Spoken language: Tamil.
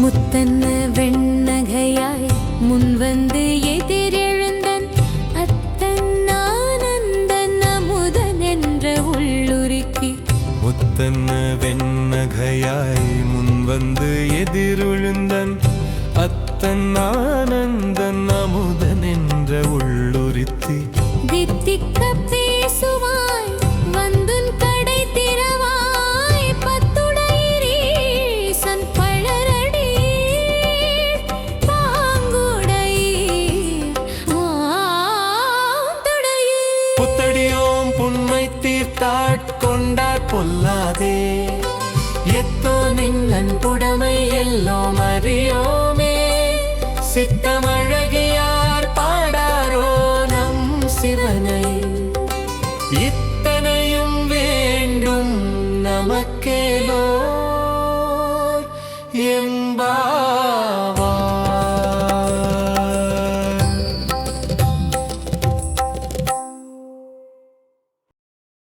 முத்தன்ன வெண்ணகையாய் முன்வந்து எதிரெழுந்தன் அத்தன்னானந்தன் அமுதன் என்ற உள்ளுருக்கி. முத்தன்ன வெண்ணகையாய் முன்வந்து எதிரொழுந்தன் அத்தன்னானந்த புத்தடியோம் புண்மை தீர்த்தாட் தீர்த்தாட்கொண்டாற் பொல்லாதே. எத்தோ நின்னன் புடமை எல்லோம் அறியோமே. சித்தமழகியார் பாடாரோ நம் சிவனை. இத்தனையும் வேண்டும் நமக்கேலோ என்பா